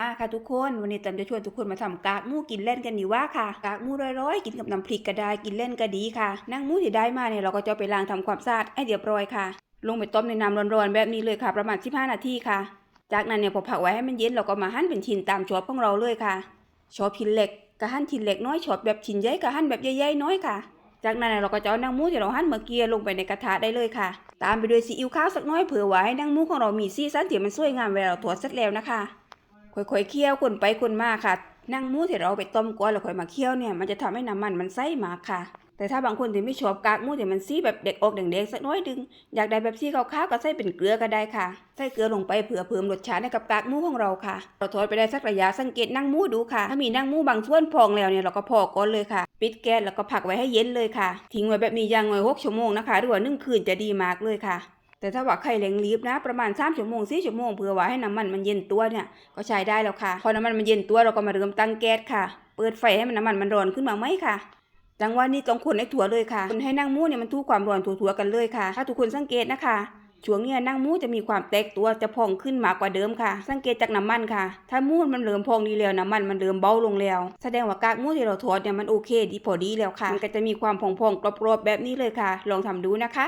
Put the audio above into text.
อะค่ะทุกคนวันนี้ตำจะชวนทุกคนมาทำกากมูกินเล่นกันดีว่าค่ะกากมูร้อยๆกินกับน้ำพริกก็ได้กินเล่นก็ดีค่ะนั่งมูที่ได้มาเนี่ยเราก็จะไปล้างทำความสะอาดให้เรียบร้อยค่ะ ลงไปต้มในน้ำร้อนๆแบบนี้เลยค่ะประมาณ 15 นาทีค่ะ จากนั้นเนี่ยพอผักไว้ให้มันเย็นเราก็มาหั่นเป็นชิ้นตามชอบของเราเลยค่ะชอบชิ้นเล็กก็หั่นชิ้นเล็กน้อยชอบแบบชิ้นใหญ่ก็หั่นแบบใหญ่ๆน้อยค่ะ จากนั้นเนี่ยเราก็จะเอานางมูที่เราหั่นเมื่อกี้ลงไปในกระทะได้เลยค่ะ ตามไปด้วยซีอิ๊วขาวสักน้อยเผื่อไว้ให้นางมูของเรามีสีสันที่มันสวยงามเวลาเราทอดเสร็จแล้วนะคะ ค่อยๆเคี่ยวคนไปคนมาค่ะ นั่งมูที่เราไปต้มก่อนแล้วค่อยมาเคี่ยวเนี่ยมันจะทำให้น้ำมันมันใสมากค่ะ แต่ถ้าบางคนที่ไม่ชอบกากมูที่มันสีแบบเด็กอกแดงๆสักน้อยดึงอยากได้แบบสีขาวๆก็ใส่เป็นเกลือก็ได้ค่ะ ใส่เกลือลงไปเผื่อเพิ่มรสชาติให้กับกากมูของเราค่ะเราทอดไปได้สักระยะสังเกตนั่งมูดูค่ะ ถ้ามีนั่งมูบางส่วนพองแล้วเนี่ยเราก็พอก่อนเลยค่ะ ปิดแก๊สแล้วก็พักไว้ให้เย็นเลยค่ะ ทิ้งไว้แบบนี้อย่างน้หกชั่วโมงนะคะหรือว่านึ่งคืนจะดีมากเลยค่ะ แต่ถ้าว่าไข่เร่งรีบนะ ประมาณ3ชั่วโมง4ชั่วโมงเพื่อว่าให้น้ำมันมันเย็นตัวเนี่ยก็ใช้ได้แล้วค่ะ พอน้ำมันมันเย็นตัวเราก็มาเริ่มตั้งแก๊สค่ะ เปิดไฟให้มันน้ำมันมันร้อนขึ้นมาไหมค่ะจังหวะนี้ต้องคนให้ถั่วเลยค่ะคนให้นั่งมูเนี่ยมันทุกความร้อนถั่วๆกันเลยค่ะ ถ้าทุกคนสังเกตนะคะช่วงเนี้ยนั่งมูจะมีความแตกตัวจะพองขึ้นมากกว่าเดิมค่ะ สังเกตจากน้ำมันค่ะ ถ้ามูมันเริ่มพองดีแล้วน้ำมันมันเริ่มเบาลงแล้ว แสดงว่ากากมูที่เราทอดเนี่ยมันโอเค ดีพอดีแล้วค่ะ มันก็จะมีความพองๆกรอบๆแบบนี้เลยค่ะ ลองทำดูนะคะ